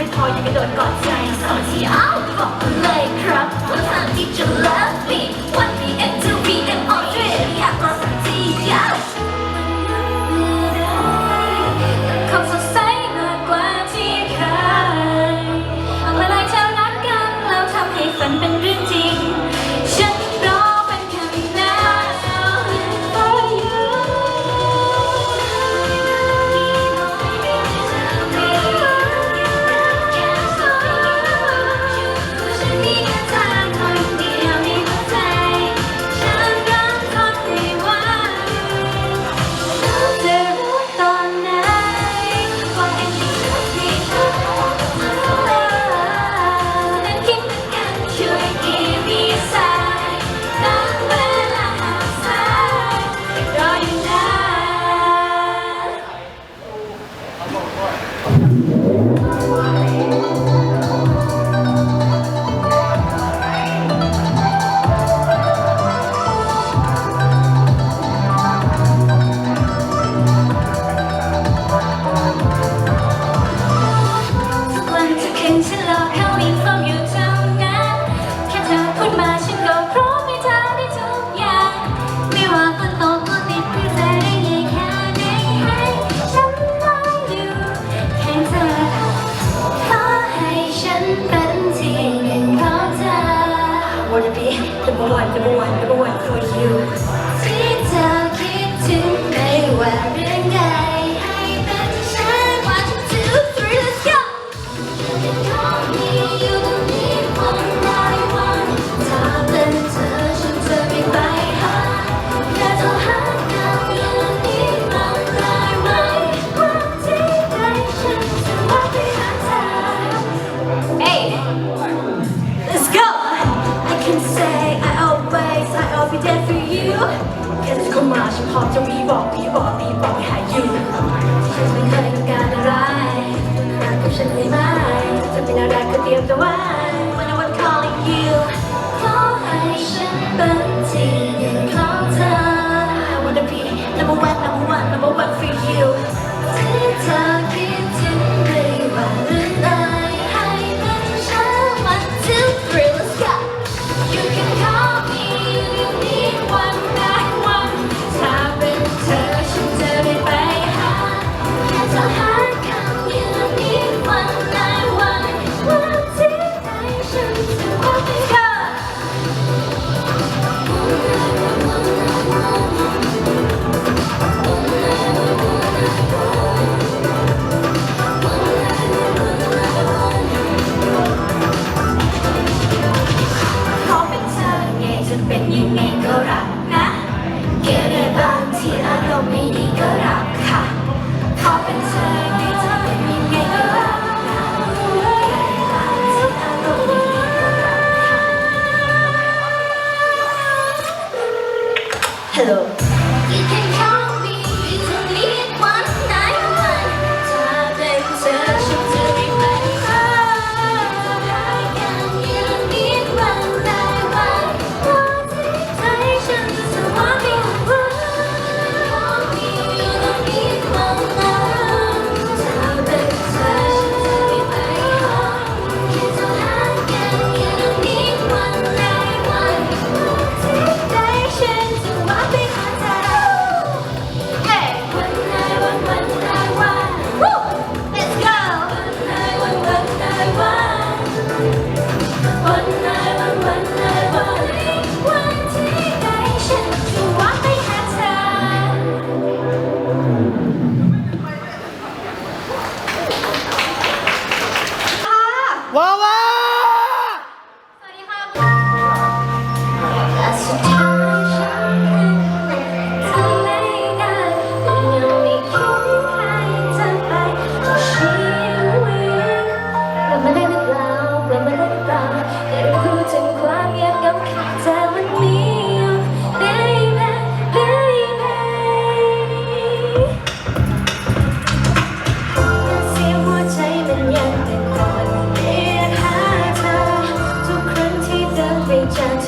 ไม่พออย่าไปโดนกอดใจสางที่เอ้าบอกเลย inside. Georgia.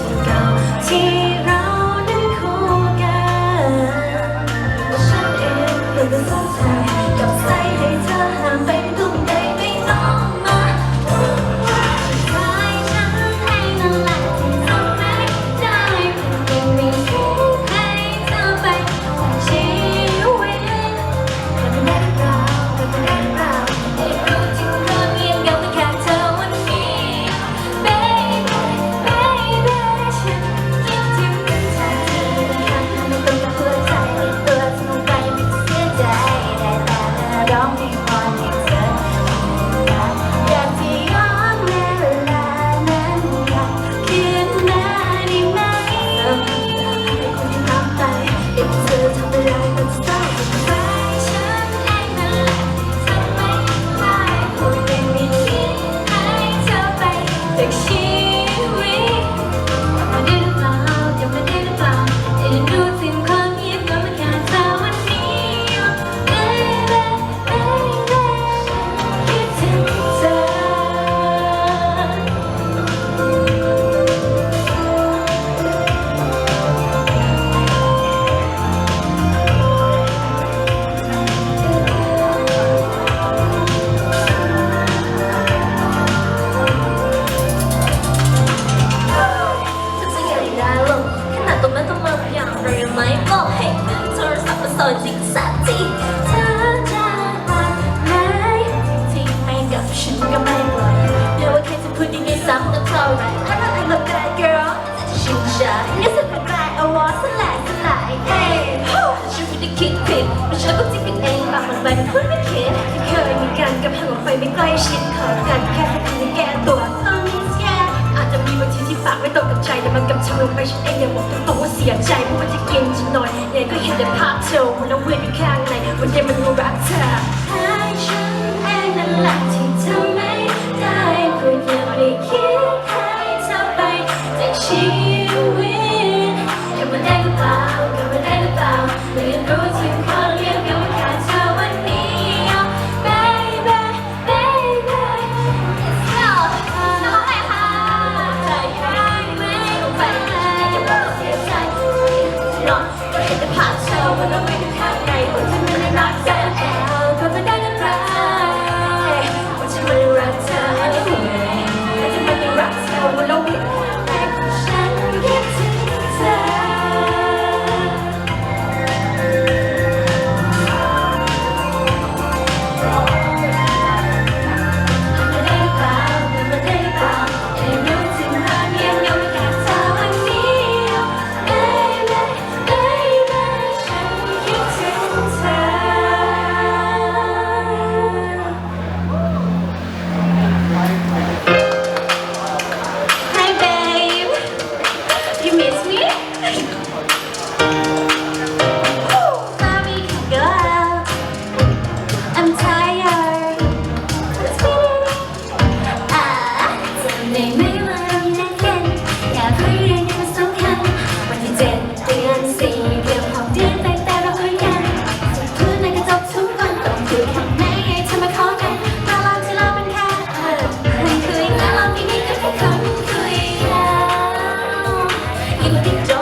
ไปไม่ใกล้ชิดเธอกันแค่สักครั้งที่แก้ตัวเออมิสแกอาจจะมีบางทีที่ปากไม่ตรงกับใจแต่มันกำชับลงไปฉันเองอย่าบอกตรงๆว่าเสียใจเพราะว่าจะกินฉันนอยเนี่ยก็เห็นแต่ภาพเธอแล้วเวียนไปข้างในวันเดียวมันดูแบ waiting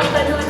ลงไ